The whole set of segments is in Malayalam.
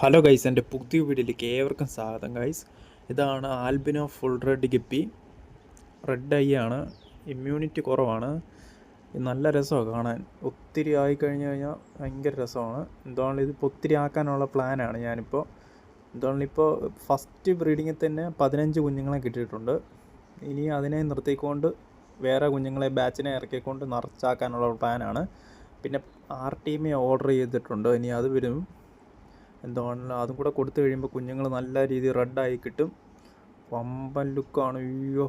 ഹലോ ഗൈസ് എന്റെ പുതിയ വീഡിയോയിലേക്ക് ഏവർക്കും സ്വാഗതം ഗൈസ്. ഇതാണ് albino full red guppy. Red eye ആണ്. ഇമ്മ്യൂണിറ്റി കുറവാണ്. നല്ല രസമാണ് കാണാൻ. ഒത്തിരി ആയി കഴിഞ്ഞ് കഴിഞ്ഞാൽ ഭയങ്കര രസമാണ്. എന്തുകൊണ്ട് ഇതിപ്പോൾ ഒത്തിരി ആക്കാനുള്ള പ്ലാനാണ് ഞാനിപ്പോൾ എന്തുകൊണ്ട് ഇപ്പോൾ ഫസ്റ്റ് ബ്രീഡിങ്ങിൽ തന്നെ പതിനഞ്ച് കുഞ്ഞുങ്ങളെ കിട്ടിയിട്ടുണ്ട്. ഇനി അതിനെ നിർത്തിക്കൊണ്ട് വേറെ കുഞ്ഞുങ്ങളെ ബാച്ചിനെ ഇറക്കിക്കൊണ്ട് നിറച്ചാക്കാനുള്ള പ്ലാനാണ് പിന്നെ ആർ ടീമെ ഓർഡർ ചെയ്തിട്ടുണ്ട്. ഇനി അത് വരും. എന്താണ് അതും കൂടെ കൊടുത്തു കഴിയുമ്പോൾ കുഞ്ഞുങ്ങൾ നല്ല രീതിയിൽ റെഡായി കിട്ടും. വമ്പൻ ലുക്കാണ് അയ്യോ.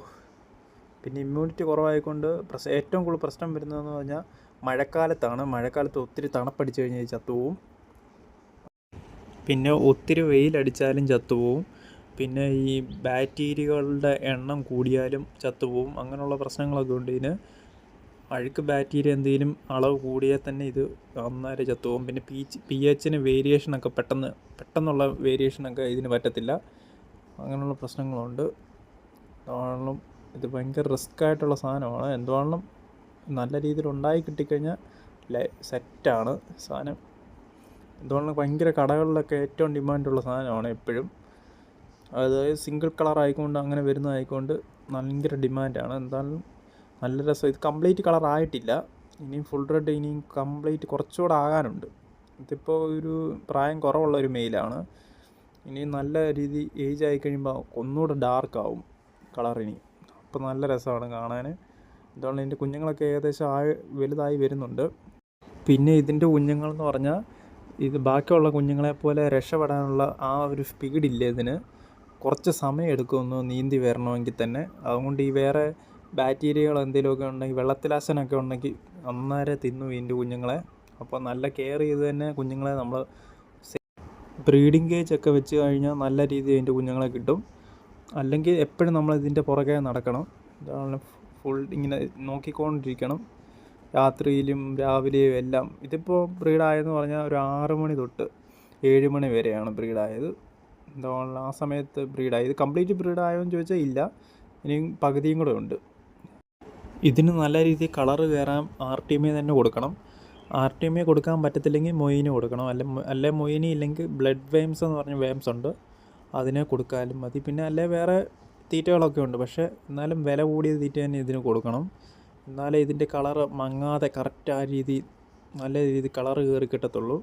പിന്നെ ഇമ്മ്യൂണിറ്റി കുറവായതുകൊണ്ട് പ്രശ് ഏറ്റവും കൂടുതൽ പ്രശ്നം വരുന്നതെന്ന് പറഞ്ഞാൽ മഴക്കാലത്താണ്. മഴക്കാലത്ത് ഒത്തിരി തണുപ്പടിച്ചു കഴിഞ്ഞാൽ ചത്തുപോവും. പിന്നെ ഒത്തിരി വെയിലടിച്ചാലും ചത്തുപോവും. പിന്നെ ഈ ബാക്ടീരിയകളുടെ എണ്ണം കൂടിയാലും ചത്തുപോവും. അങ്ങനെയുള്ള പ്രശ്നങ്ങളൊക്കെ ഉണ്ട്. ഇതിന് അഴുക്ക് ബാക്ടീരിയ എന്തെങ്കിലും അളവ് കൂടിയാൽ തന്നെ ഇത് നന്നായി ചത്തുപോകും പിന്നെ പി പി എച്ചിന് വേരിയേഷനൊക്കെ പെട്ടെന്ന് പെട്ടെന്നുള്ള വേരിയേഷനൊക്കെ ഇതിന് പറ്റത്തില്ല. അങ്ങനെയുള്ള പ്രശ്നങ്ങളുണ്ട്. കാരണം ഇത് ഭയങ്കര റിസ്ക് ആയിട്ടുള്ള സാധനമാണ്. എന്തുവാണെങ്കിലും നല്ല രീതിയിൽ ഉണ്ടായി കിട്ടിക്കഴിഞ്ഞാൽ സെറ്റാണ് സാധനം. എന്തുകൊണ്ടും ഭയങ്കര കടകളിലൊക്കെ ഏറ്റവും ഡിമാൻഡുള്ള സാധനമാണ് എപ്പോഴും. അതായത് സിംഗിൾ കളർ ആയിക്കൊണ്ട് അങ്ങനെ വരുന്നതായിക്കൊണ്ട് ഭയങ്കര ഡിമാൻഡാണ് എന്തായാലും നല്ല രസം. ഇത് കംപ്ലീറ്റ് കളർ ആയിട്ടില്ല. ഇനിയും ഫുൾ റെഡ് ഇനിയും കംപ്ലീറ്റ് കുറച്ചുകൂടെ ആകാനുണ്ട്. ഇതിപ്പോൾ ഒരു പ്രായം കുറവുള്ള ഒരു മെയിലാണ് ഇനി നല്ല രീതി ഏജ് ആയി കഴിയുമ്പോൾ ഒന്നുകൂടെ ഡാർക്ക് ആവും കളർ ഇനി. അപ്പോൾ നല്ല രസമാണ് കാണാൻ ഇതുകൊണ്ട് ഇതിന്റെ കുഞ്ഞുങ്ങളൊക്കെ ഏകദേശം ആയി വലുതായി വരുന്നുണ്ട്. പിന്നെ ഇതിന്റെ കുഞ്ഞുങ്ങളെന്ന് പറഞ്ഞാൽ ഇത് ബാക്കിയുള്ള കുഞ്ഞുങ്ങളെ പോലെ രക്ഷപ്പെടാനുള്ള ആ ഒരു സ്പീഡില്ല ഇതിന്? കുറച്ച് സമയം എടുക്കുമെന്ന് നീന്തി വരണമെങ്കിൽ തന്നെ. അതുകൊണ്ട് ഈ വേറെ ബാക്ടീരിയകൾ എന്തെങ്കിലുമൊക്കെ ഉണ്ടെങ്കിൽ വെള്ളത്തിലാശനൊക്കെ ഉണ്ടെങ്കിൽ അന്നേരം തിന്നു ഇതിന്റെ കുഞ്ഞുങ്ങളെ. അപ്പോൾ നല്ല കെയർ ചെയ്ത് തന്നെ കുഞ്ഞുങ്ങളെ നമ്മൾ ബ്രീഡിംഗ് കേജ് ഒക്കെ വെച്ച് കഴിഞ്ഞാൽ നല്ല രീതിയിൽ അതിന്റെ കുഞ്ഞുങ്ങളെ കിട്ടും. അല്ലെങ്കിൽ എപ്പോഴും നമ്മൾ ഇതിന്റെ പുറകെ നടക്കണം. ഇതാണ് ഫുൾ ഇങ്ങനെ നോക്കിക്കൊണ്ടിരിക്കണം. രാത്രിയിലും രാവിലെയും എല്ലാം. ഇതിപ്പോൾ ബ്രീഡായെന്ന് പറഞ്ഞാൽ ഒരു ആറ് മണി തൊട്ട് ഏഴ് മണി വരെയാണ് ബ്രീഡായത്. എന്താണ് ആ സമയത്ത് ബ്രീഡായി ഇത് കംപ്ലീറ്റ് ബ്രീഡായോ എന്ന് ചോദിച്ചാൽ ഇല്ല. ഇനിയും പകുതിയും കൂടെ ഉണ്ട്. ഇതിന് നല്ല രീതിയിൽ കളറ് കയറാൻ ആർ ടി എം തന്നെ കൊടുക്കണം. ആർ ടി എം എ കൊടുക്കാൻ പറ്റത്തില്ലെങ്കിൽ മൊയിന് കൊടുക്കണം. അല്ല അല്ലെ മൊയിനി ഇല്ലെങ്കിൽ ബ്ലഡ് വെയിംസ് എന്ന് പറഞ്ഞ വെയിംസ് ഉണ്ട്. അതിനെ കൊടുക്കാനും മതി. പിന്നെ അല്ലെ വേറെ തീറ്റകളൊക്കെ ഉണ്ട്. പക്ഷേ എന്നാലും വില കൂടിയ തീറ്റ തന്നെ ഇതിന് കൊടുക്കണം. എന്നാലേ ഇതിന്റെ കളറ് മങ്ങാതെ കറക്റ്റ് ആ രീതി നല്ല രീതിയിൽ കളറ് കയറി കിട്ടത്തുള്ളൂ.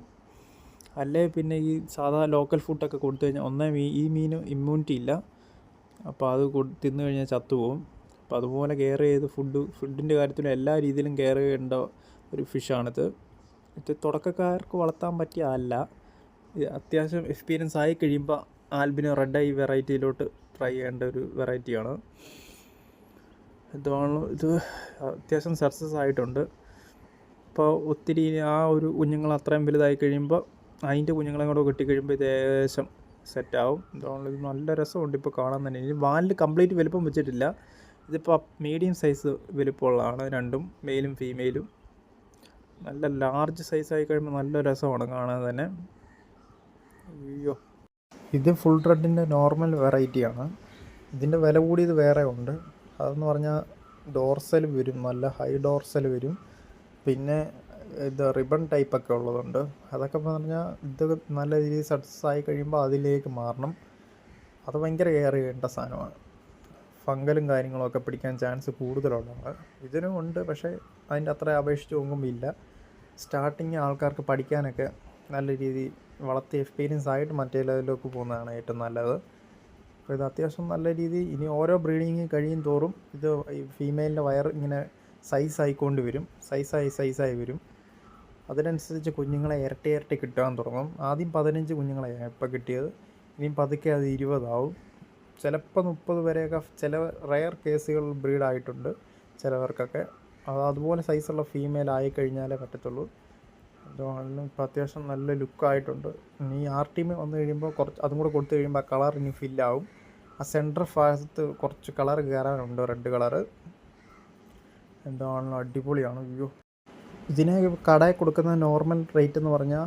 അല്ലേ പിന്നെ ഈ സാധാ ലോക്കൽ ഫുഡൊക്കെ കൊടുത്തു കഴിഞ്ഞാൽ ഒന്നേ ഈ മീന് ഇമ്മ്യൂണിറ്റി ഇല്ല. അപ്പോൾ അത് തിന്നു കഴിഞ്ഞാൽ ചത്തുപോകും. അപ്പോൾ അതുപോലെ കെയർ ചെയ്ത് ഫുഡ് ഫുഡിന്റെ കാര്യത്തിലും എല്ലാ രീതിയിലും കെയർ ചെയ്യേണ്ട ഒരു ഫിഷാണിത് ഇത് തുടക്കക്കാർക്ക് വളർത്താൻ പറ്റിയ അല്ല. അത്യാവശ്യം എക്സ്പീരിയൻസ് ആയി കഴിയുമ്പോൾ ആൽബിനോ റെഡ് ഐ വെറൈറ്റിയിലോട്ട് ട്രൈ ചെയ്യേണ്ട ഒരു വെറൈറ്റിയാണ് ഇതാണ് ഇത് അത്യാവശ്യം സക്സസ് ആയിട്ടുണ്ട്. ഇപ്പോൾ ഒത്തിരി ആ ഒരു കുഞ്ഞുങ്ങൾ അത്രയും വലുതായി കഴിയുമ്പോൾ അതിന്റെ കുഞ്ഞുങ്ങളെ കൂടെ കിട്ടിക്കഴിയുമ്പോൾ ഇത് ഏകദേശം സെറ്റാവും ഇതാണ് ഇത് നല്ല രസമുണ്ട് ഇപ്പോൾ കാണാൻ തന്നെ. ഇനി വാലിൽ കംപ്ലീറ്റ് വലുപ്പം വെച്ചിട്ടില്ല. ഇതിപ്പോൾ മീഡിയം സൈസ് വലിപ്പമുള്ളതാണ് രണ്ടും മെയിലും ഫീമെയിലും നല്ല ലാർജ് സൈസ് ആയി കഴിയുമ്പോൾ നല്ല രസമാണ് കാണാൻ തന്നെ. അയ്യോ. ഇത് ഫുൾ റെഡിന്റെ നോർമൽ വെറൈറ്റിയാണ് ഇതിന്റെ വില കൂടിയത് വേറെ ഉണ്ട്. അതെന്ന് പറഞ്ഞാൽ ഡോർസൽ വരും നല്ല ഹൈ ഡോർസൽ വരും. പിന്നെ ഇത് റിബൺ ടൈപ്പൊക്കെ ഉള്ളതുണ്ട്. അതൊക്കെ പറഞ്ഞാൽ ഇത് നല്ല രീതിയിൽ സക്സസ് ആയി കഴിയുമ്പോൾ അതിലേക്ക് മാറണം. അത് ഭയങ്കര കെയർ ചെയ്യേണ്ട സാധനമാണ്. ഫംഗലും കാര്യങ്ങളൊക്കെ പിടിക്കാൻ ചാൻസ് കൂടുതലുള്ളതാണ് ഇതിനും ഉണ്ട് പക്ഷേ അതിന്റെ അത്ര അപേക്ഷിച്ച് നോക്കുമ്പോൾ ഇല്ല. സ്റ്റാർട്ടിങ് ആൾക്കാർക്ക് പഠിക്കാനൊക്കെ നല്ല രീതി വളർത്തി എക്സ്പീരിയൻസ് ആയിട്ട് മറ്റേ ലെവലിലേക്ക് പോകുന്നതാണ് ഏറ്റവും നല്ലത്. അപ്പോൾ ഇത് അത്യാവശ്യം നല്ല രീതി ഇനി ഓരോ ബ്രീഡിങ് കഴിയും തോറും ഇത് ഫീമെയിലിന്റെ വയർ ഇങ്ങനെ സൈസ് ആയിക്കൊണ്ട് വരും. സൈസായി സൈസായി വരും. അതിനനുസരിച്ച് കുഞ്ഞുങ്ങളെ ഇരട്ടി ഇരട്ടി കിട്ടാൻ തുടങ്ങും. ആദ്യം പതിനഞ്ച് കുഞ്ഞുങ്ങളെയാണ് ഇപ്പോൾ കിട്ടിയത്. ഇനിയും പതുക്കെ അത് ഇരുപതാവും. ചിലപ്പോൾ മുപ്പത് വരെയൊക്കെ ചില റയർ കേസുകൾ ബ്രീഡായിട്ടുണ്ട് ചിലവർക്കൊക്കെ. അത് അതുപോലെ സൈസുള്ള ഫീമെയിൽ ആയിക്കഴിഞ്ഞാലേ പറ്റത്തുള്ളൂ. അതുകൊണ്ട് ഇപ്പോൾ അത്യാവശ്യം നല്ല ലുക്കായിട്ടുണ്ട്. ഇനി ആർ ടീം വന്നു കഴിയുമ്പോൾ കുറച്ച് അതും കൂടെ കൊടുത്തു കഴിയുമ്പോൾ ആ കളർ ഇനി ഫില്ലാവും ആ സെന്റർ ഭാഗത്ത് കുറച്ച് കളർ കയറാനുണ്ട് റെഡ് കളറ് എന്താണല്ലോ അടിപൊളിയാണ് അയ്യോ. ഇതിനെ കടയിൽ കൊടുക്കുന്ന നോർമൽ റേറ്റ് എന്ന് പറഞ്ഞാൽ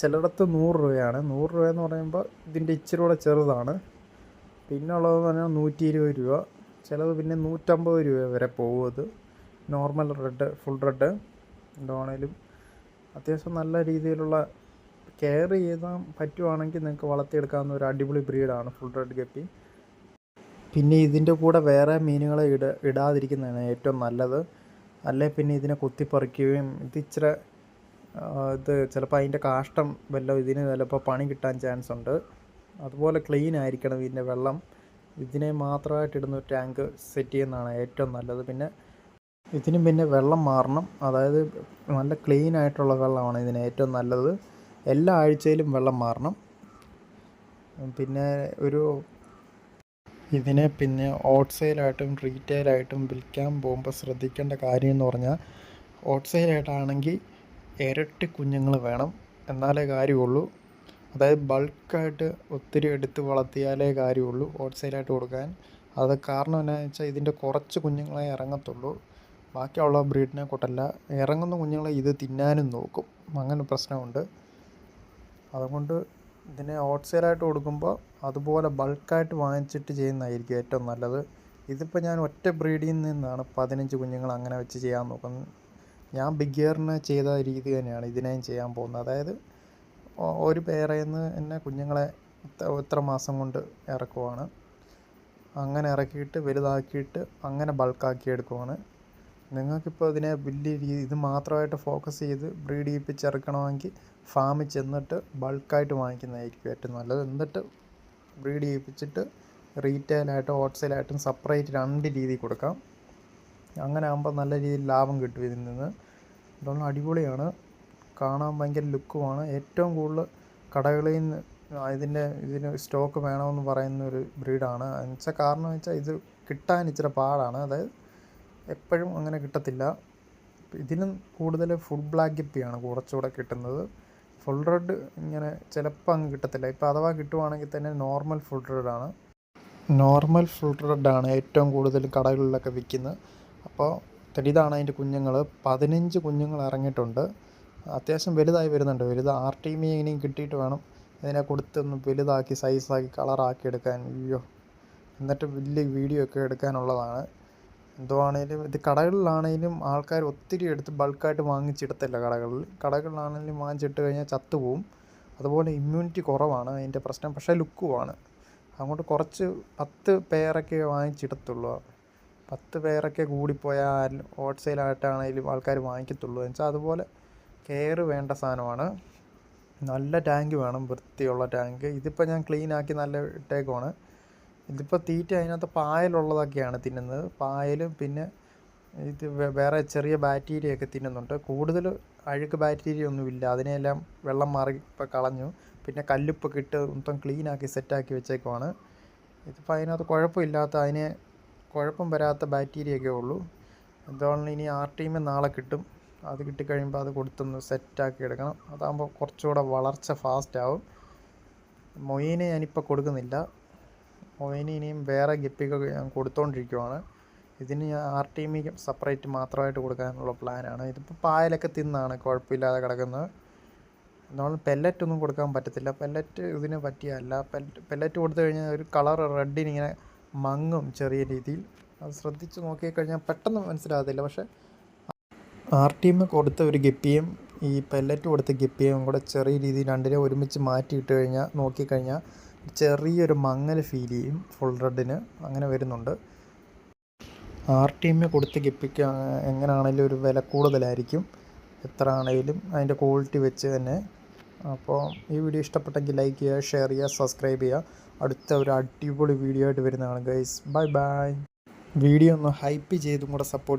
ചിലയിടത്ത് നൂറ് രൂപയാണ്. നൂറ് രൂപ എന്ന് പറയുമ്പോൾ ഇതിന്റെ ഇച്ചിരി കൂടെ ചെറുതാണ്. പിന്നെ ഉള്ളതെന്ന് പറഞ്ഞാൽ നൂറ്റി ഇരുപത് രൂപ. ചിലത് പിന്നെ നൂറ്റമ്പത് രൂപ വരെ പോകും അത്. നോർമൽ റെഡ് ഫുൾ റെഡ് എന്താണേലും അത്യാവശ്യം നല്ല രീതിയിലുള്ള കെയർ ചെയ്താൽ പറ്റുവാണെങ്കിൽ നിങ്ങൾക്ക് വളർത്തിയെടുക്കാവുന്ന ഒരു അടിപൊളി ബ്രീഡാണ് ഫുൾ റെഡ് ഗപ്പി. പിന്നെ ഇതിന്റെ കൂടെ വേറെ മീനുകളെ ഇട ഇടാതിരിക്കുന്നതാണ് ഏറ്റവും നല്ലത്. അല്ലെ പിന്നെ ഇതിനെ കൊത്തിപ്പറിക്കുകയും ഇത് ഇച്ചിരി ഇത് ചിലപ്പോൾ അതിന്റെ കാഷ്ടം വല്ലതും ഇതിന് ചിലപ്പോൾ പണി കിട്ടാൻ ചാൻസ് ഉണ്ട്. അതുപോലെ ക്ലീൻ ആയിരിക്കണം ഇതിന്റെ വെള്ളം. ഇതിനെ മാത്രമായിട്ട് ഇടുന്ന ഒരു ടാങ്ക് സെറ്റ് ചെയ്യുന്നതാണ് ഏറ്റവും നല്ലത്. പിന്നെ ഇതിനും പിന്നെ വെള്ളം മാറണം. അതായത് നല്ല ക്ലീൻ ആയിട്ടുള്ള വെള്ളമാണ് ഇതിന് ഏറ്റവും നല്ലത്. എല്ലാ ആഴ്ചയിലും വെള്ളം മാറണം. പിന്നെ ഒരു ഇതിനെ പിന്നെ ഹോൾസെയിലായിട്ടും റീറ്റെയിലായിട്ടും വിൽക്കാൻ പോകുമ്പോൾ ശ്രദ്ധിക്കേണ്ട കാര്യം എന്ന് പറഞ്ഞാൽ ഹോൾസെയിലായിട്ടാണെങ്കിൽ ഇരട്ടി കുഞ്ഞുങ്ങൾ വേണം. എന്നാലേ കാര്യമുള്ളൂ. അതായത് ബൾക്കായിട്ട് ഒത്തിരി എടുത്ത് വളർത്തിയാലേ കാര്യമുള്ളൂ ഹോൾസെയിലായിട്ട് കൊടുക്കാൻ. അത് കാരണം എന്നാന്ന് വെച്ചാൽ ഇതിന്റെ കുറച്ച് കുഞ്ഞുങ്ങളെ ഇറങ്ങത്തുള്ളൂ. ബാക്കിയുള്ള ബ്രീഡിനെ കൊട്ടല്ല ഇറങ്ങുന്ന കുഞ്ഞുങ്ങളെ ഇത് തിന്നാനും നോക്കും. അങ്ങനെ പ്രശ്നമുണ്ട്. അതുകൊണ്ട് ഇതിനെ ഹോൾസെയിലായിട്ട് കൊടുക്കുമ്പോൾ അതുപോലെ ബൾക്കായിട്ട് വാങ്ങിച്ചിട്ട് ചെയ്യുന്നതായിരിക്കും ഏറ്റവും നല്ലത്. ഇതിപ്പോൾ ഞാൻ ഒറ്റ ബ്രീഡിൽ നിന്നാണ് പതിനഞ്ച് കുഞ്ഞുങ്ങൾ അങ്ങനെ വെച്ച് ചെയ്യാൻ നോക്കുന്നത്. ഞാൻ ബിഗ്ഗിയറിനെ ചെയ്ത രീതി തന്നെയാണ് ഇതിനെയും ചെയ്യാൻ പോകുന്നത്. അതായത് ഒരു പേരയിൽ നിന്ന് തന്നെ കുഞ്ഞുങ്ങളെ ഇത്ര മാസം കൊണ്ട് ഇറക്കുവാണ്. അങ്ങനെ ഇറക്കിയിട്ട് വലുതാക്കിയിട്ട് അങ്ങനെ ബൾക്കാക്കി എടുക്കുവാണ്. നിങ്ങൾക്കിപ്പോൾ ഇതിനെ വലിയ രീതി ഇത് മാത്രമായിട്ട് ഫോക്കസ് ചെയ്ത് ബ്രീഡ് ചെയ്യിപ്പിച്ച് ഇറക്കണമെങ്കിൽ ഫാമിൽ ചെന്നിട്ട് ബൾക്കായിട്ട് വാങ്ങിക്കുന്നതായിരിക്കും ഏറ്റവും നല്ലത്. എന്നിട്ട് ബ്രീഡ് ചെയ്യിപ്പിച്ചിട്ട് റീറ്റെയിലായിട്ടും ഹോൾസെയിലായിട്ടും സെപ്പറേറ്റ് രണ്ട് രീതി കൊടുക്കാം. അങ്ങനെ ആകുമ്പോൾ നല്ല രീതിയിൽ ലാഭം കിട്ടും ഇതിൽ നിന്ന്. അതുകൊണ്ട് അടിപൊളിയാണ്. കാണാൻ ഭയങ്കര ലുക്കുമാണ്. ഏറ്റവും കൂടുതൽ കടകളിൽ നിന്ന് ഇതിന്റെ ഇതിന് സ്റ്റോക്ക് വേണമെന്ന് പറയുന്ന ഒരു ബ്രീഡാണ്. എന്നുവെച്ചാൽ കാരണം വെച്ചാൽ ഇത് കിട്ടാൻ ഇച്ചിരി പാടാണ്. അതായത് എപ്പോഴും അങ്ങനെ കിട്ടത്തില്ല. ഇതിനും കൂടുതൽ ഫുൾ ബ്ലാക്ക് ഗപ്പിയാണ് കുറച്ചുകൂടെ കിട്ടുന്നത്. ഫുൾ റെഡ് ഇങ്ങനെ ചിലപ്പോൾ അങ്ങ് കിട്ടത്തില്ല. ഇപ്പോൾ അഥവാ കിട്ടുവാണെങ്കിൽ തന്നെ നോർമൽ ഫുൾ റെഡാണ് നോർമൽ ഫുൾ റെഡാണ് ഏറ്റവും കൂടുതൽ കടകളിലൊക്കെ വിൽക്കുന്നത്. അപ്പോൾ ഇതാണ് അതിന്റെ കുഞ്ഞുങ്ങൾ പതിനഞ്ച് കുഞ്ഞുങ്ങൾ ഇറങ്ങിയിട്ടുണ്ട്. അത്യാവശ്യം വലുതായി വരുന്നുണ്ട്. വലുത് ആർ ടി മി ഇനിയും കിട്ടിയിട്ട് വേണം. ഇതിനെ കൊടുത്തൊന്ന് വലുതാക്കി സൈസാക്കി കളറാക്കി എടുക്കാൻ. അയ്യോ. എന്നിട്ട് വലിയ വീഡിയോ ഒക്കെ എടുക്കാനുള്ളതാണ്. എന്തോ ആണെങ്കിലും ഇത് കടകളിലാണേലും ആൾക്കാർ ഒത്തിരി എടുത്ത് ബൾക്കായിട്ട് വാങ്ങിച്ചിടത്തില്ല കടകളിൽ. കടകളിലാണെങ്കിലും വാങ്ങിച്ചിട്ട് കഴിഞ്ഞാൽ ചത്തുപോകും അതുപോലെ ഇമ്മ്യൂണിറ്റി കുറവാണ് അതിന്റെ പ്രശ്നം. പക്ഷേ ലുക്കുമാണ് അതുകൊണ്ട് കുറച്ച് പത്ത് പേരൊക്കെ വാങ്ങിച്ചിടത്തുള്ളൂ. പത്ത് പേരൊക്കെ കൂടിപ്പോയാൽ ഹോൾസെയിലായിട്ടാണെങ്കിലും ആൾക്കാർ വാങ്ങിക്കത്തുള്ളൂ. എന്ന് വെച്ചാൽ അതുപോലെ കെയർ വേണ്ട സാധനമാണ്. നല്ല ടാങ്ക് വേണം വൃത്തിയുള്ള ടാങ്ക് ഇതിപ്പോൾ ഞാൻ ക്ലീൻ ആക്കി നല്ല ഇട്ടേക്കുവാണ്. ഇതിപ്പോൾ തീറ്റ അതിനകത്ത് പായലുള്ളതൊക്കെയാണ് തിന്നുന്നത്. പായലും പിന്നെ ഇത് വേറെ ചെറിയ ബാക്ടീരിയ തിന്നുന്നുണ്ട്. കൂടുതൽ അഴുക്ക് ബാക്ടീരിയ ഒന്നുമില്ല. അതിനെല്ലാം വെള്ളം മാറി ഇപ്പോൾ കളഞ്ഞു. പിന്നെ കല്ലുപ്പൊക്കെ ഇട്ട് മൊത്തം ക്ലീനാക്കി സെറ്റാക്കി വെച്ചേക്കുവാണ്. ഇതിപ്പോൾ അതിനകത്ത് കുഴപ്പമില്ലാത്ത അതിനെ കുഴപ്പം വരാത്ത ബാക്ടീരിയ ഉള്ളൂ. എന്തുകൊണ്ടും ഇനി ആർ ടീമിൽ നാളെ കിട്ടും. അത് കിട്ടിക്കഴിയുമ്പോൾ അത് കൊടുത്തൊന്ന് സെറ്റാക്കി എടുക്കണം. അതാകുമ്പോൾ കുറച്ചുകൂടെ വളർച്ച ഫാസ്റ്റ് ആവും. മൊയിനെ ഞാനിപ്പോൾ കൊടുക്കുന്നില്ല. മൊയിന് ഇനിയും വേറെ ഗപ്പിക്കൊക്കെ ഞാൻ കൊടുത്തുകൊണ്ടിരിക്കുവാണ് ഇതിന് ഞാൻ ആർ ടി ടീമി സെപ്പറേറ്റ് മാത്രമായിട്ട് കൊടുക്കാനുള്ള പ്ലാനാണ് ഇതിപ്പോൾ പായലൊക്കെ തിന്നാണ് കുഴപ്പമില്ലാതെ കിടക്കുന്നത്. നമ്മൾ പെല്ലറ്റ് ഒന്നും കൊടുക്കാൻ പറ്റത്തില്ല. പെല്ലറ്റ് ഇതിന് പറ്റിയല്ല പെല്ലറ്റ് പെല്ലറ്റ് കൊടുത്തു കഴിഞ്ഞാൽ ഒരു കളർ റെഡിന് ഇങ്ങനെ മങ്ങും ചെറിയ രീതിയിൽ. അത് ശ്രദ്ധിച്ച് നോക്കിക്കഴിഞ്ഞാൽ പെട്ടെന്ന് മനസ്സിലാകത്തില്ല. പക്ഷേ ആർ ടി എം കൊടുത്ത ഒരു ഗപ്പിയും ഈ പെല്ലറ്റ് കൊടുത്ത ഗപ്പിയും കൂടെ ചെറിയ രീതിയിൽ രണ്ടിനെ ഒരുമിച്ച് മാറ്റിയിട്ട് കഴിഞ്ഞാൽ നോക്കിക്കഴിഞ്ഞാൽ ചെറിയൊരു മങ്ങൽ ഫീൽ ചെയ്യും ഫുൾ റെഡിന് അങ്ങനെ വരുന്നുണ്ട്. ആർ ടി എം കൊടുത്ത ഗപ്പിക്ക് എങ്ങനെയാണെങ്കിലും ഒരു വില കൂടുതലായിരിക്കും എത്ര ആണെങ്കിലും അതിന്റെ ക്വാളിറ്റി വെച്ച് തന്നെ. അപ്പോൾ ഈ വീഡിയോ ഇഷ്ടപ്പെട്ടെങ്കിൽ ലൈക്ക് ചെയ്യുക ഷെയർ ചെയ്യുക സബ്സ്ക്രൈബ് ചെയ്യുക. അടുത്ത ഒരു അടിപൊളി വീഡിയോ ആയിട്ട് വരുന്നതാണ് ഗൈസ് ബൈ ബൈ വീഡിയോ ഒന്ന് ഹൈപ്പ് ചെയ്തും കൂടെ സപ്പോർട്ട്